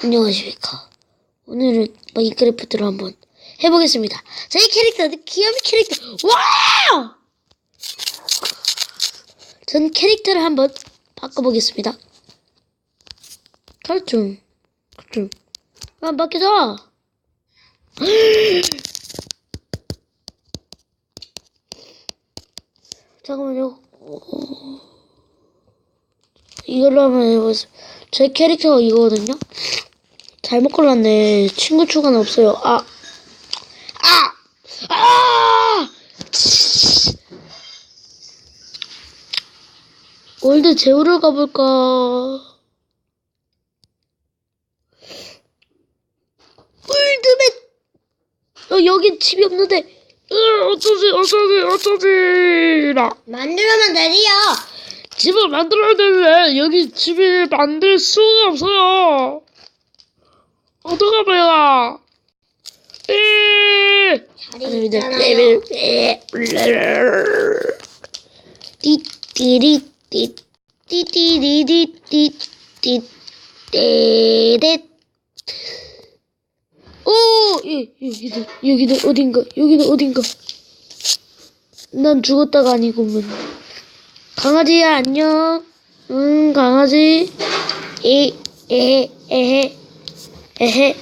안녕하십니까. 오늘은 마인크래프트를 한번 해보겠습니다. 저희 캐릭터는 귀여운 캐릭터. 와! 전 캐릭터를 한번 바꿔보겠습니다. 칼춤. 칼춤. 안 바뀌죠? 잠깐만요. 어, 이걸로 한번 해보세요. 제 캐릭터가 이거거든요. 잘못 골랐네. 친구 추가는 없어요. 아. 아! 아! 월드 제우를 가볼까? 월드맨! 어, 여긴 집이 없는데. 으, 어쩌지, 어쩌지, 어쩌지 라. 만들면 되지요. 집을 만들어야 되는데 여기 집을 만들 수가 없어요. 에. 자리 네, 있잖아요. 띠띠리띠 띠띠리띠띠띠 떼렛 오 예, 여기는 여기는 어딘가 여기는 어딘가. 난 죽었다가 아니구먼 강아지야 안녕. 응 강아지. 이 에헤 에헤 에헤.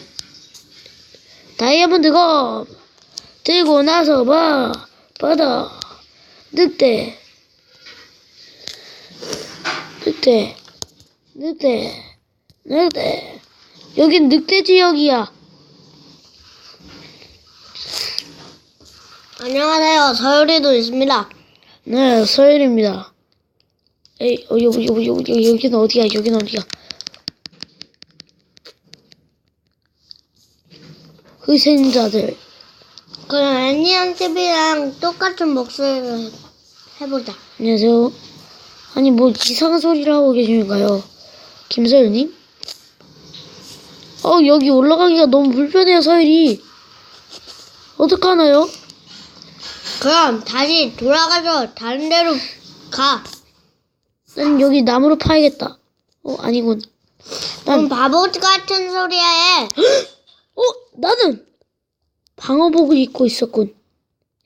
다이아몬드가 들고 나서 봐. 받아. 늑대. 늑대. 늑대. 늑대. 여긴 늑대 지역이야. 안녕하세요. 서열이도 있습니다. 네 서열입니다. 에이 어, 여기 여기 여기 여기는 어디야? 여기는 어디야 희생자들 그럼 애니언 TV랑 똑같은 목소리를 해보자. 안녕하세요. 아니 뭐 이상한 소리를 하고 계십니까요? 김서연님? 어 여기 올라가기가 너무 불편해요 서율이. 어떡하나요? 그럼 다시 돌아가서 다른 데로 가. 난 여기 나무로 파야겠다. 어 아니군. 그럼 바보 같은 소리 해. 어 나는 방어복을 입고 있었군.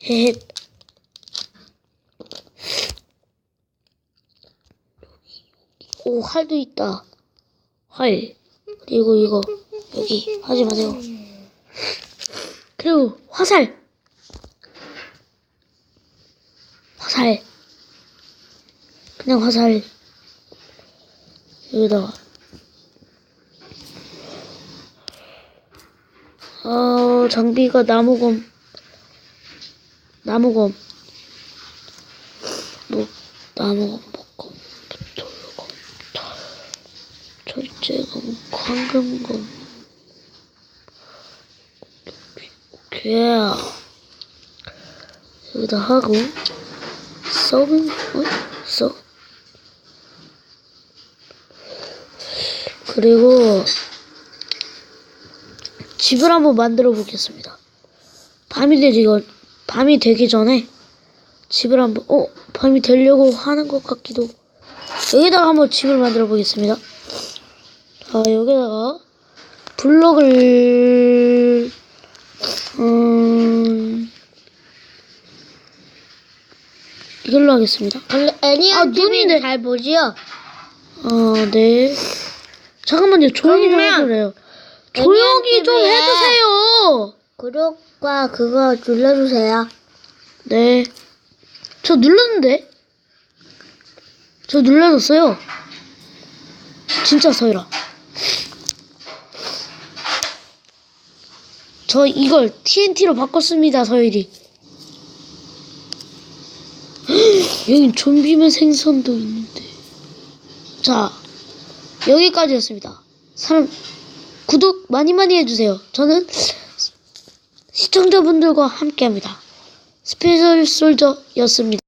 헤헤. 오 활도 있다. 활. 그리고 이거 여기 하지 마세요. 그리고 화살. 화살. 그냥 화살. 여기다가. 어, 장비가 나무검. 나무검. 뭐, 나무검, 목검, 돌검, 철제검, 황금검. 오케이. 여기다 하고, 썩은, 어? 썩. 그리고, 집을 한번 만들어 보겠습니다. 밤이 되기, 전- 밤이 되기 전에 집을 한번, 어, 밤이 되려고 하는 것 같기도. 여기다가 한번 집을 만들어 보겠습니다. 자, 여기다가 블럭을, 음, 이걸로 하겠습니다. 원래 애니언 아, TV 눈이 네. 잘 보지요? 어, 네. 잠깐만요. 조용히 좀 해주세요. 조용히 좀 TV 에 해주세요. 구독과 그거 눌러주세요. 네. 저 눌렀는데? 저 눌러줬어요. 진짜 서열아. 저 이걸 TNT로 바꿨습니다, 서열이. 여긴 좀비면 생선도 있는데. 자, 여기까지였습니다. 사람, 구독 많이 많이 해주세요. 저는 시청자분들과 함께 합니다. 스페셜 솔저였습니다.